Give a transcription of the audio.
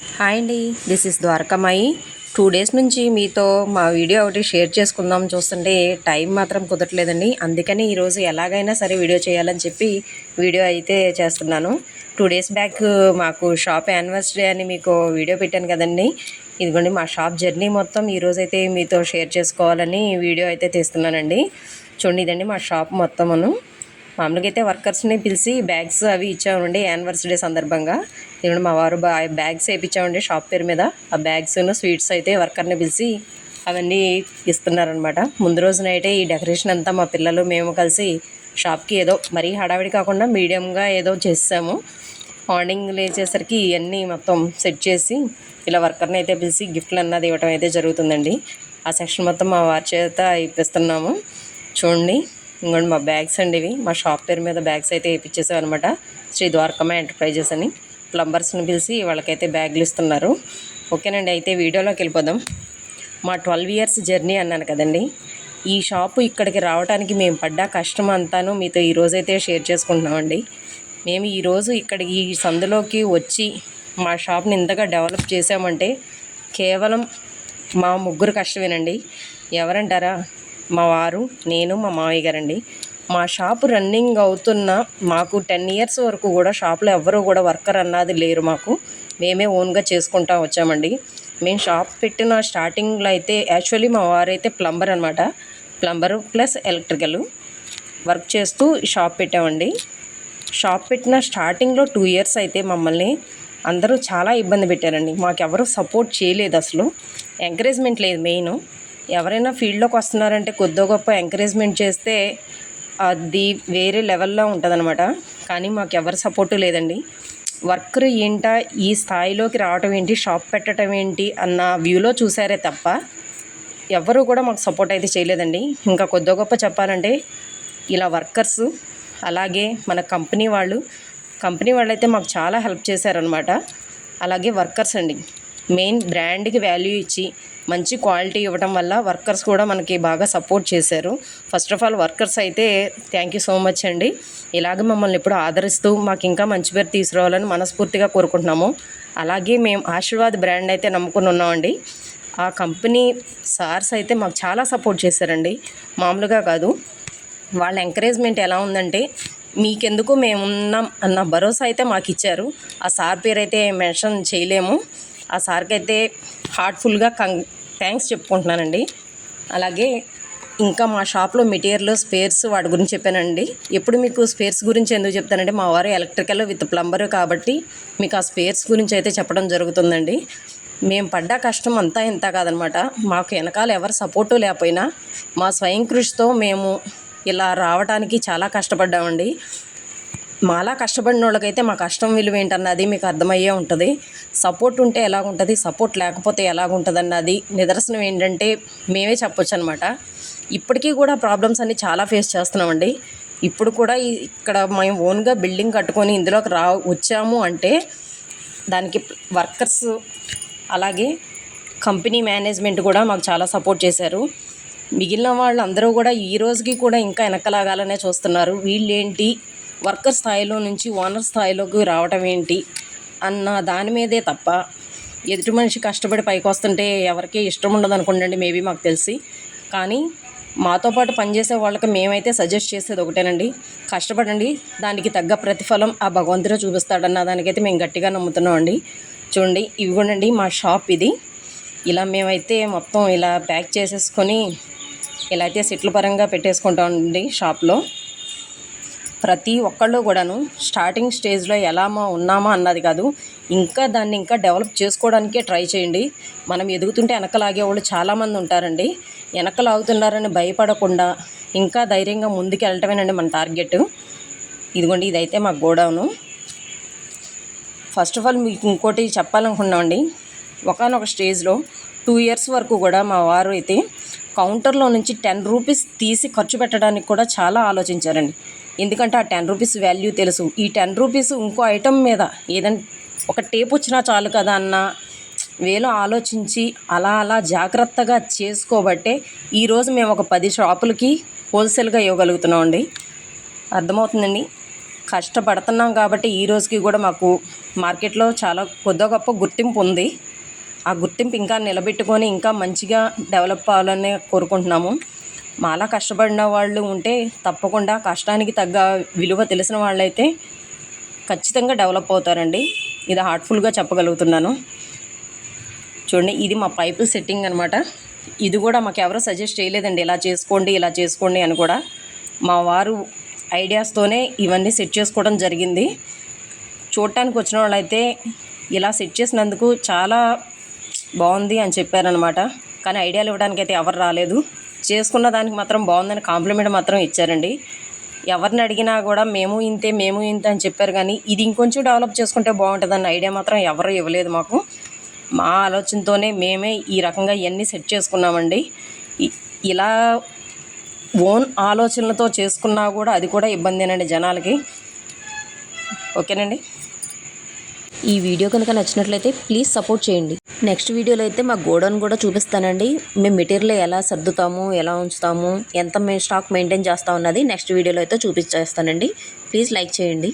Hi అండి. This is Dwarakamayi. Two days నుంచి మీతో మా వీడియో ఒకటి షేర్ చేసుకుందాం చూస్తుంటే టైం మాత్రం కుదరట్లేదండి. అందుకని ఈరోజు ఎలాగైనా సరే వీడియో చేయాలని చెప్పి వీడియో అయితే చేస్తున్నాను. టూ డేస్ బ్యాక్ మాకు షాప్ యానివర్సరీ అని మీకు వీడియో పెట్టాను కదండి. ఇదిగోండి మా షాప్ జర్నీ మొత్తం ఈరోజు అయితే మీతో షేర్ చేసుకోవాలని వీడియో అయితే తీస్తున్నానండి. చూడండి ఇదండి మా షాప్ మొత్తమును. మామూలుగా అయితే వర్కర్స్ని పిలిచి బ్యాగ్స్ అవి ఇచ్చామండి యానివర్సరీ సందర్భంగా. ఇప్పుడు మా వారు బా బ్యాగ్స్ వేయించామండి షాప్ పేరు మీద. ఆ బ్యాగ్స్ స్వీట్స్ అయితే వర్కర్ని పిలిచి అవన్నీ ఇస్తున్నారనమాట ముందు రోజున అయితే ఈ డెకరేషన్ అంతా మా పిల్లలు మేము కలిసి షాప్కి ఏదో మరీ హడావిడి కాకుండా మీడియంగా ఏదో చేసాము మార్నింగ్ లేచేసరికి ఇవన్నీ మొత్తం సెట్ చేసి ఇలా వర్కర్ని అయితే పిలిచి గిఫ్ట్లు అన్నది ఇవ్వటం అయితే జరుగుతుందండి. ఆ సెక్షన్ మొత్తం మా వారి చేత ఇప్పిస్తున్నాము. చూడండి ఇంకోండి మా బ్యాగ్స్ అండి ఇవి. మా షాప్ పేరు మీద బ్యాగ్స్ అయితే వేయించేసాం అనమాట శ్రీ ద్వారకమ్మ ఎంటర్ప్రైజెస్ అని. ప్లంబర్స్ని పిలిచి వాళ్ళకైతే బ్యాగులు ఇస్తున్నారు. ఓకేనండి అయితే వీడియోలోకి వెళ్ళిపోదాం. మా ట్వెల్వ్ ఇయర్స్ జర్నీ అన్నాను కదండి. ఈ షాపు ఇక్కడికి రావడానికి మేము పడ్డ కష్టం అంతాను మీతో ఈరోజైతే షేర్ చేసుకుంటున్నామండి. మేము ఈరోజు ఇక్కడికి ఈ సందులోకి వచ్చి మా షాప్ని ఇంతగా డెవలప్ చేసామంటే కేవలం మా ముగ్గురు కష్టమేనండి. ఎవరంటారా? మా వారు నేను మా మావయ్య గారండి. మా షాప్ రన్నింగ్ అవుతున్న మాకు టెన్ ఇయర్స్ వరకు కూడా షాప్లో ఎవరు కూడా వర్కర్ అన్నది లేరు మాకు. మేమే ఓన్గా చేసుకుంటా వచ్చామండి. మేము షాప్ పెట్టిన స్టార్టింగ్లో అయితే యాక్చువల్లీ మా వారైతే ప్లంబర్ అనమాట ప్లంబరు ప్లస్ ఎలక్ట్రికల్ వర్క్ చేస్తూ షాప్ పెట్టామండి. షాప్ పెట్టిన స్టార్టింగ్లో టూ ఇయర్స్ అయితే మమ్మల్ని అందరూ చాలా ఇబ్బంది పెట్టారండి. మాకెవరు సపోర్ట్ చేయలేదు అసలు. ఎంకరేజ్మెంట్ లేదు మెయిన్. ఎవరైనా ఫీల్డ్లోకి వస్తున్నారంటే కొద్దో గొప్ప ఎంకరేజ్మెంట్ చేస్తే అది వేరే లెవెల్లో ఉంటుందన్నమాట. కానీ మాకు ఎవరి సపోర్టు లేదండి. వర్కర్ ఏంటా ఈ స్థాయిలోకి రావటం ఏంటి షాప్ పెట్టడం ఏంటి అన్న వ్యూలో చూసారే తప్ప ఎవరు కూడా మాకు సపోర్ట్ అయితే చేయలేదండి. ఇంకా కొద్ది గొప్ప చెప్పాలంటే ఇలా వర్కర్స్ అలాగే మన కంపెనీ వాళ్ళు కంపెనీ వాళ్ళు అయితే మాకు చాలా హెల్ప్ చేశారనమాట అలాగే వర్కర్స్ అండి. మెయిన్ బ్రాండ్కి వాల్యూ ఇచ్చి మంచి క్వాలిటీ ఇవ్వడం వల్ల వర్కర్స్ కూడా మనకి బాగా సపోర్ట్ చేశారు. ఫస్ట్ ఆఫ్ ఆల్ వర్కర్స్ అయితే థ్యాంక్ యూ సో మచ్ అండి. ఇలాగ మమ్మల్ని ఎప్పుడు ఆదరిస్తూ మాకు ఇంకా మంచి పేరు తీసుకురావాలని మనస్ఫూర్తిగా కోరుకుంటున్నాము. అలాగే మేము ఆశీర్వాద్ బ్రాండ్ అయితే నమ్ముకుని ఉన్నామండి. ఆ కంపెనీ సార్స్ అయితే మాకు చాలా సపోర్ట్ చేశారండి. మామూలుగా కాదు. వాళ్ళ ఎంకరేజ్మెంట్ ఎలా ఉందంటే మీకెందుకు మేము ఉన్నాం అన్న భరోసా అయితే మాకు ఇచ్చారు. ఆ సార్ పేరు అయితే మెన్షన్ చేయలేము. ఆ సార్కి అయితే హార్ట్ఫుల్గా కం థ్యాంక్స్ చెప్పుకుంటున్నానండి. అలాగే ఇంకా మా షాప్లో మెటీరియల్ స్పేర్స్ వాటి గురించి చెప్పానండి. ఎప్పుడు మీకు స్పేర్స్ గురించి ఎందుకు చెప్తానంటే మా వారు ఎలక్ట్రికల్ విత్ ప్లంబర్ కాబట్టి మీకు ఆ స్పేర్స్ గురించి అయితే చెప్పడం జరుగుతుందండి. మేము పడ్డ కష్టం అంతా ఇంత కాదనమాట. మాకు వెనకాల ఎవరు సపోర్టు లేకపోయినా మా స్వయం కృషితో మేము ఇలా రావడానికి చాలా కష్టపడ్డామండి. మాలా కష్టపడిన వాళ్ళకైతే మా కష్టం విలువ ఏంటన్నది మీకు అర్థమయ్యే ఉంటుంది. సపోర్ట్ ఉంటే ఎలాగుంటుంది సపోర్ట్ లేకపోతే ఎలాగుంటుంది అన్నది నిదర్శనం ఏంటంటే మేమే చెప్పొచ్చు అనమాట ఇప్పటికీ కూడా ప్రాబ్లమ్స్ అన్ని చాలా ఫేస్ చేస్తున్నామండి. ఇప్పుడు కూడా ఇక్కడ మేము ఓన్గా బిల్డింగ్ కట్టుకొని ఇందులోకి రా వచ్చాము అంటే దానికి వర్కర్స్ అలాగే కంపెనీ మేనేజ్మెంట్ కూడా మాకు చాలా సపోర్ట్ చేశారు. మిగిలిన వాళ్ళు అందరూ కూడా ఈ రోజుకి కూడా ఇంకా వెనకలాగాలనే చూస్తున్నారు. వీళ్ళేంటి వర్కర్ స్థాయిలో నుంచి ఓనర్ స్థాయిలోకి రావటం ఏంటి అన్న దాని మీదే తప్ప ఎదుటి మనిషి కష్టపడి పైకి వస్తుంటే ఎవరికీ ఇష్టం ఉండదు అనుకుంటండి మేబీ మాకు తెలిసి. కానీ మాతో పాటు పనిచేసే వాళ్ళకి మేమైతే సజెస్ట్ చేసేది ఒకటేనండి. కష్టపడండి దానికి తగ్గ ప్రతిఫలం ఆ భగవంతుడే చూపిస్తాడన్న దానికైతే మేము గట్టిగా నమ్ముతున్నామండి. చూడండి ఇవి కూడా మా షాప్ ఇది. ఇలా మేమైతే మొత్తం ఇలా ప్యాక్ చేసేసుకొని ఇలా అయితే సెట్ల పరంగా పెట్టేసుకుంటామండి షాప్లో. ప్రతి ఒక్కళ్ళు కూడాను స్టార్టింగ్ స్టేజ్లో ఎలామా ఉన్నామా అన్నది కాదు ఇంకా దాన్ని ఇంకా డెవలప్ చేసుకోవడానికే ట్రై చేయండి. మనం ఎదుగుతుంటే వెనకలాగే వాళ్ళు చాలామంది ఉంటారండి. వెనకలాగుతున్నారని భయపడకుండా ఇంకా ధైర్యంగా ముందుకు వెళ్ళటమేనండి మన టార్గెట్. ఇదిగోండి ఇదైతే మా గోడౌను. ఫస్ట్ ఆఫ్ ఆల్ మీకు ఇంకోటి చెప్పాలనుకున్నామండి. ఒకనొక స్టేజ్లో టూ ఇయర్స్ వరకు కూడా మా వారు అయితే కౌంటర్లో నుంచి టెన్ రూపీస్ తీసి ఖర్చు పెట్టడానికి కూడా చాలా ఆలోచించారండి. ఎందుకంటే ఆ టెన్ రూపీస్ వాల్యూ తెలుసు. ఈ టెన్ రూపీస్ ఇంకో ఐటెం మీద ఏదైనా ఒక టేప్ వచ్చినా చాలు కదా అన్న వేలో ఆలోచించి అలా అలా జాగ్రత్తగా చేసుకోబట్టే ఈరోజు మేము ఒక పది షాపులకి హోల్సేల్గా ఇవ్వగలుగుతున్నాం అండి. అర్థమవుతుందండి? కష్టపడుతున్నాం కాబట్టి ఈ రోజుకి కూడా మాకు మార్కెట్లో చాలా కొద్ది గొప్ప గుర్తింపు ఉంది. ఆ గుర్తింపు ఇంకా నిలబెట్టుకొని ఇంకా మంచిగా డెవలప్ అవ్వాలని కోరుకుంటున్నాము. మాలా కష్టపడిన వాళ్ళు ఉంటే తప్పకుండా కష్టానికి తగ్గ విలువ తెలిసిన వాళ్ళైతే ఖచ్చితంగా డెవలప్ అవుతారండి. ఇది హార్ట్ఫుల్గా చెప్పగలుగుతున్నాను. చూడండి ఇది మా పైపు సెట్టింగ్ అనమాట ఇది కూడా మాకు ఎవరు సజెస్ట్ చేయలేదండి. ఇలా చేసుకోండి ఇలా చేసుకోండి అని కూడా. మా వారు ఐడియాస్తోనే ఇవన్నీ సెట్ చేసుకోవడం జరిగింది. చూడటానికి వచ్చిన వాళ్ళైతే ఇలా సెట్ చేసినందుకు చాలా బాగుంది అని చెప్పారనమాట కానీ ఐడియాలు ఇవ్వడానికి అయితే ఎవరు రాలేదు. చేసుకున్న దానికి మాత్రం బాగుందని కాంప్లిమెంట్ మాత్రం ఇచ్చారండి. ఎవరిని అడిగినా కూడా మేము ఇంతే మేము ఇంతే అని చెప్పారు కానీ ఇది ఇంకొంచెం డెవలప్ చేసుకుంటే బాగుంటుందన్న ఐడియా మాత్రం ఎవరు ఇవ్వలేదు మాకు. మా ఆలోచనతోనే మేమే ఈ రకంగా ఇవన్నీ సెట్ చేసుకున్నామండి. ఇలా ఓన్ ఆలోచనలతో చేసుకున్నా కూడా అది కూడా ఇబ్బందేనండి జనాలకి. ఓకేనండి? ఈ వీడియో కనుక నచ్చినట్లయితే ప్లీజ్ సపోర్ట్ చేయండి. నెక్స్ట్ వీడియోలో అయితే మా గోడౌన్ కూడా చూపిస్తానండి. మేము మెటీరియల్ ఎలా సర్దుతాము ఎలా ఉంచుతాము ఎంత మేము స్టాక్ మెయింటైన్ చేస్తా ఉన్నది నెక్స్ట్ వీడియోలో అయితే చూపించేస్తానండి. ప్లీజ్ లైక్ చేయండి.